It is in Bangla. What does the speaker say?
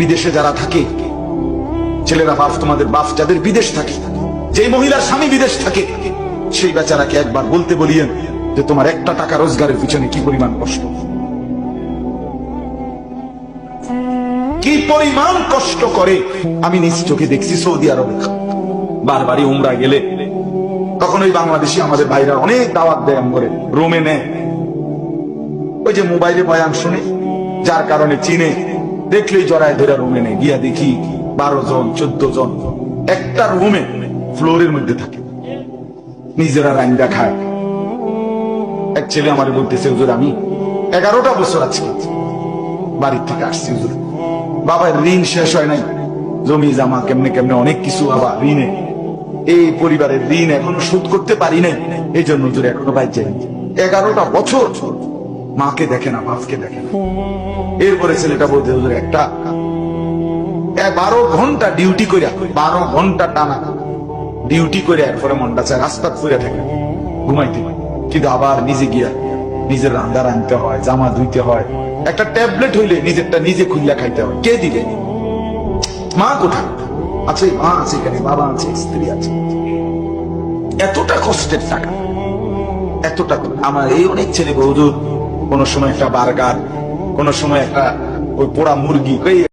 বিদেশে যারা থাকে, ছেলেরা বাপ, তোমাদের বাপ যাদের বিদেশ থাকে যে মহিলার স্বামী বিদেশ থাকে, সেই বেচারাকে একবার বলতে বলিয়েন যে তোমার একটা টাকা রোজগারের পিছনে কি পরিমাণ কষ্ট? কি পরিমাণ কষ্ট করে? আমি নিজ চোখে দেখছি সৌদি আরবে। বারবারই উমরা গেলে। তখন ওই বাংলাদেশি আমাদের ভাইরা অনেক দাওয়াত দেয় করে রোমে নেয়। ওই যে মোবাইলে বয়ান শুনে, যার কারণে চিনে দেখলেই জড়ায় ধরে রুমে নেই গিয়া দেখি বারো জন, চোদ্দ জন, একটা রুমে ফ্লোরের মধ্যে থাকে। নিজেরা রাইন্দা খায়। এক ছেলে আমার বলতেছে, হুজুর, আমি এগারোটা বছর আজকে বাড়ির থেকে আসছি, হুজুর। বাবার ঋণ শেষ হয় নাই। জমি জামা কেমনে কেমনে অনেক কিছু বাবা ঋণে। এই পরিবারের ঋণ এখনও শোধ করতে পারি নাই। এই জন্য হুজুর, এখনও বাইর যাই এগারোটা বছর মাকে দেখে না, বাপকে দেখে না। এরপরে ছেলেটা বলতে একটা বারো ঘণ্টা ডিউটি করে বারো ঘণ্টা টানা ডিউটি করে এরপরে মনটা চায় রাস্তা ফুরে থাকে, ঘুমাইতে কিন্তু আবার নিজে গিয়া, নিজের রান্না রাঁধতে হয়, জামা ধুইতে হয়। একটা ট্যাবলেট হইলে নিজেরটা নিজে খুললে খাইতে হয়। কে দিলে মা কোথায়? আছে, মা আছে এখানে, বাবা আছে, স্ত্রী আছে। এতটা কষ্টের টাকা, এতটা আমার এই অনেক ছেলে বহুদূর কোন সময় একটা বার্গার কোন সময় একটা ওই পোড়া মুরগি।